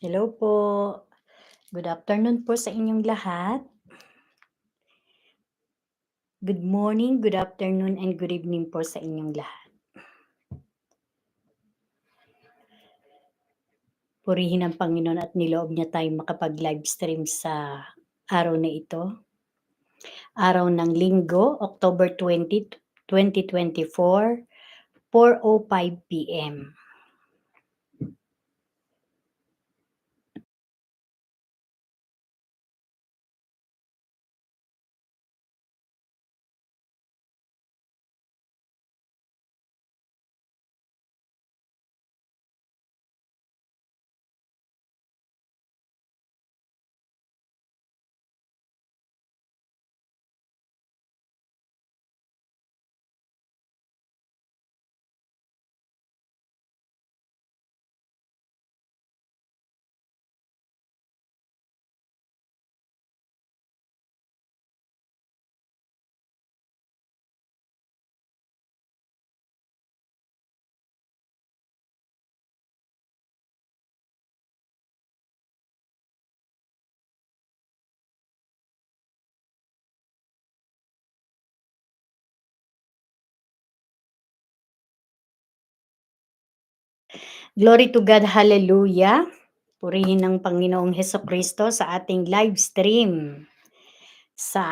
Hello po. Good afternoon po sa inyong lahat. Good morning, good afternoon, and good evening po sa inyong lahat. Purihin ang Panginoon at niloob niya tayong makapag-live stream sa araw na ito. Araw ng Linggo, October 20, 2024, 4:05 PM. Glory to God, hallelujah. Purihin ng Panginoong Hesukristo sa ating live stream sa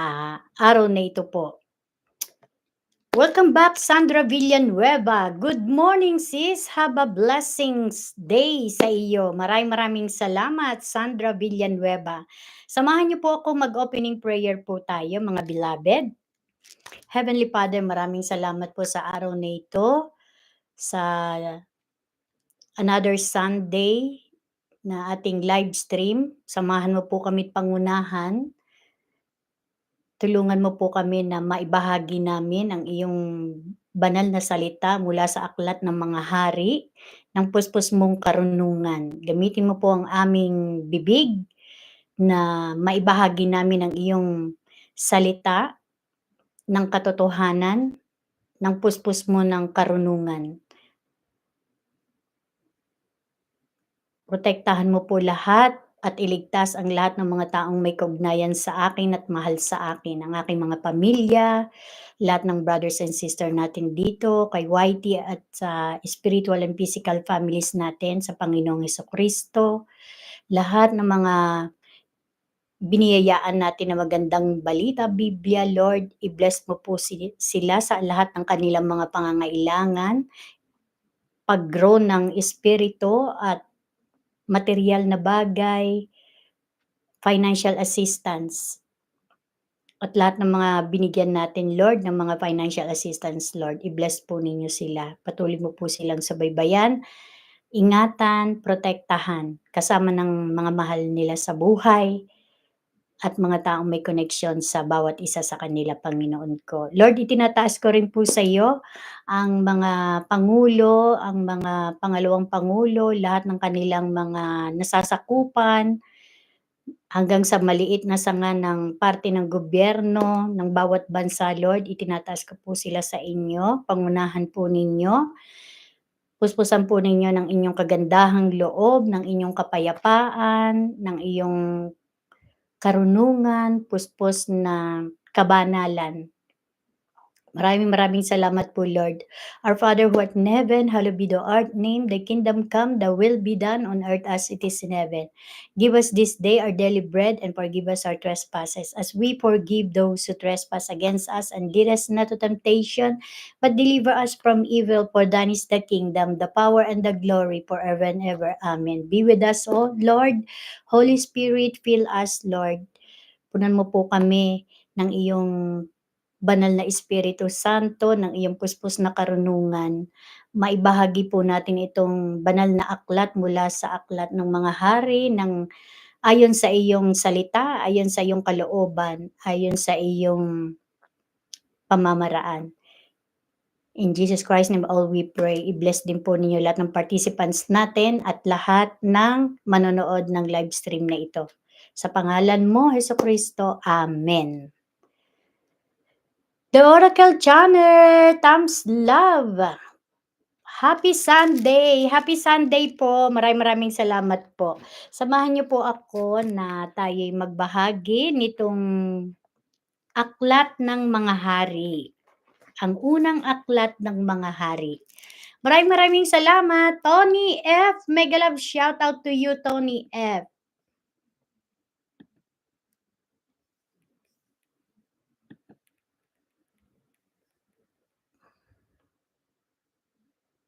araw na ito po. Welcome back, Sandra Villanueva. Good morning, sis. Have a blessings day sa iyo. Maraming maraming salamat, Sandra Villanueva. Samahan niyo po ako mag-opening prayer po tayo, mga beloved. Heavenly Father, maraming salamat po sa araw na ito, sa another Sunday na ating live stream. Samahan mo po kami pangunahan. Tulungan mo po kami na maibahagi namin ang iyong banal na salita mula sa aklat ng mga hari ng puspos mong karunungan. Gamitin mo po ang aming bibig na maibahagi namin ang iyong salita ng katotohanan ng puspos mo ng karunungan. Protektahan mo po lahat at iligtas ang lahat ng mga taong may kaugnayan sa akin at mahal sa akin, ang aking mga pamilya, lahat ng brothers and sister natin dito, kay Whitey at sa spiritual and physical families natin sa Panginoong Kristo, lahat ng mga biniyayaan natin na magandang balita, Biblia, Lord, i-bless mo po sila sa lahat ng kanilang mga pangangailangan, pag-grow ng espiritu at material na bagay, financial assistance, at lahat ng mga binigyan natin, Lord, ng mga financial assistance, Lord, i-bless po ninyo sila. Patuloy mo po silang sabaybayan, ingatan, protektahan, kasama ng mga mahal nila sa buhay, at mga taong may connection sa bawat isa sa kanila, Panginoon ko. Lord, itinataas ko rin po sa iyo ang mga pangulo, ang mga pangalawang pangulo, lahat ng kanilang mga nasasakupan, hanggang sa maliit na sanga ng parte ng gobyerno ng bawat bansa, Lord, itinataas ko po sila sa inyo, pangunahan po ninyo. Puspusan po ninyo ng inyong kagandahang loob, ng inyong kapayapaan, ng iyong karunungan, puspos na kabanalan. Maraming maraming salamat po, Lord. Our Father who art in heaven, hallowed be the art name, thy kingdom come, thy will be done on earth as it is in heaven. Give us this day our daily bread and forgive us our trespasses as we forgive those who trespass against us and lead us not to temptation, but deliver us from evil. For thine is the kingdom, the power, and the glory forever and ever. Amen. Be with us, O Lord. Holy Spirit, fill us, Lord. Punan mo po kami ng iyong banal na Espiritu Santo, ng iyong puspos na karunungan. Maibahagi po natin itong banal na aklat mula sa aklat ng mga hari, ng ayon sa iyong salita, ayon sa iyong kalooban, ayon sa iyong pamamaraan. In Jesus Christ name all we pray. I-bless din po ninyo lahat ng participants natin at lahat ng manonood ng live stream na ito. Sa pangalan mo, Heso Kristo. Amen. The Oracle Channel, thumbs love. Happy Sunday! Happy Sunday po. Maraming maraming salamat po. Samahan niyo po ako na tayo'y magbahagi nitong Aklat ng Mga Hari. Ang unang aklat ng mga hari. Maraming maraming salamat, Tony F. Mega love shout out to you, Tony F.